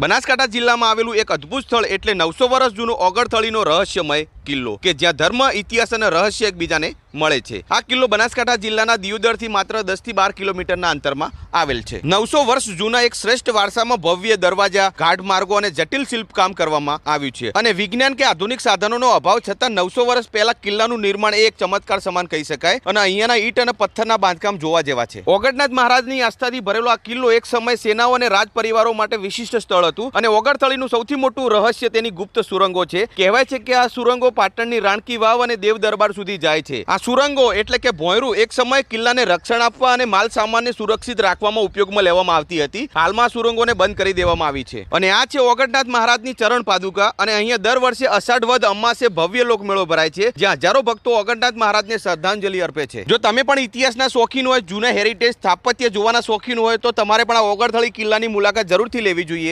બનાસકાંઠા જિલ્લામાં આવેલું એક અદ્ભુત સ્થળ એટલે નવસો વર્ષ જૂનો ઓગળથળીનો રહસ્યમય કિલ્લો, કે જ્યાં ધર્મ, ઇતિહાસ અને રહસ્ય એકબીજાને મળે છે. આ કિલ્લો બનાસકાંઠા જિલ્લાના દિયોદરથી માત્ર દસથી બાર કિલોમીટરના અંતરમાં આવેલ છે. નવસો વર્ષ જૂના એક શ્રેષ્ઠ વારસામાં ભવ્ય દરવાજા, ઘાટ માર્ગો અને જટિલ શિલ્પકામ કરવામાં આવ્યું છે. અને વિજ્ઞાન કે આધુનિક સાધનોનો અભાવ છતાં નવસો વર્ષ પહેલા કિલ્લાનું નિર્માણ એ એક ચમત્કાર સમાન કહી શકાય અને અહીંયાના ઈટ અને પથ્થરના બાંધકામ જોવા જેવા છે. ઓગણનાથ મહારાજની આસ્થાથી ભરેલો આ કિલ્લો એક સમય સેનાઓ અને રાજ પરિવારો માટે વિશિષ્ટ સ્થળ હતું અને ઓગળથળીનું સૌથી મોટું રહસ્ય તેની ગુપ્ત સુરંગો છે. કહેવાય છે કે આ સુરંગો પાટણની રાણકી વાવ અને દેવ દરબાર સુધી જાય છે. આ સુરંગો એટલે કે ભોંયરું એક સમયે કિલ્લાને રક્ષણ આપવા અને માલ સામાનને સુરક્ષિત રાખવામાં ઉપયોગમાં લેવામાં આવતી હતી. હાલમાં સુરંગોને બંધ કરી દેવામાં આવી છે. અને આ છે ઓગળનાથ મહારાજની ચરણ પાદુકા અને અહીંયા દર વર્ષે અષાઢ વધ અમાસે ભવ્ય લોકમેળો ભરાય છે, જ્યાં હજારો ભક્તો ઓગળનાથ મહારાજને શ્રદ્ધાંજલિ અર્પે છે. જો તમે પણ ઇતિહાસના શોખીન હોય, જૂના હેરિટેજ, સ્થાપત્ય જોવાના શોખીન હોય, તો તમારે પણ આ ઓગળથળી કિલ્લાની મુલાકાત જરૂરથી લેવી જોઈએ.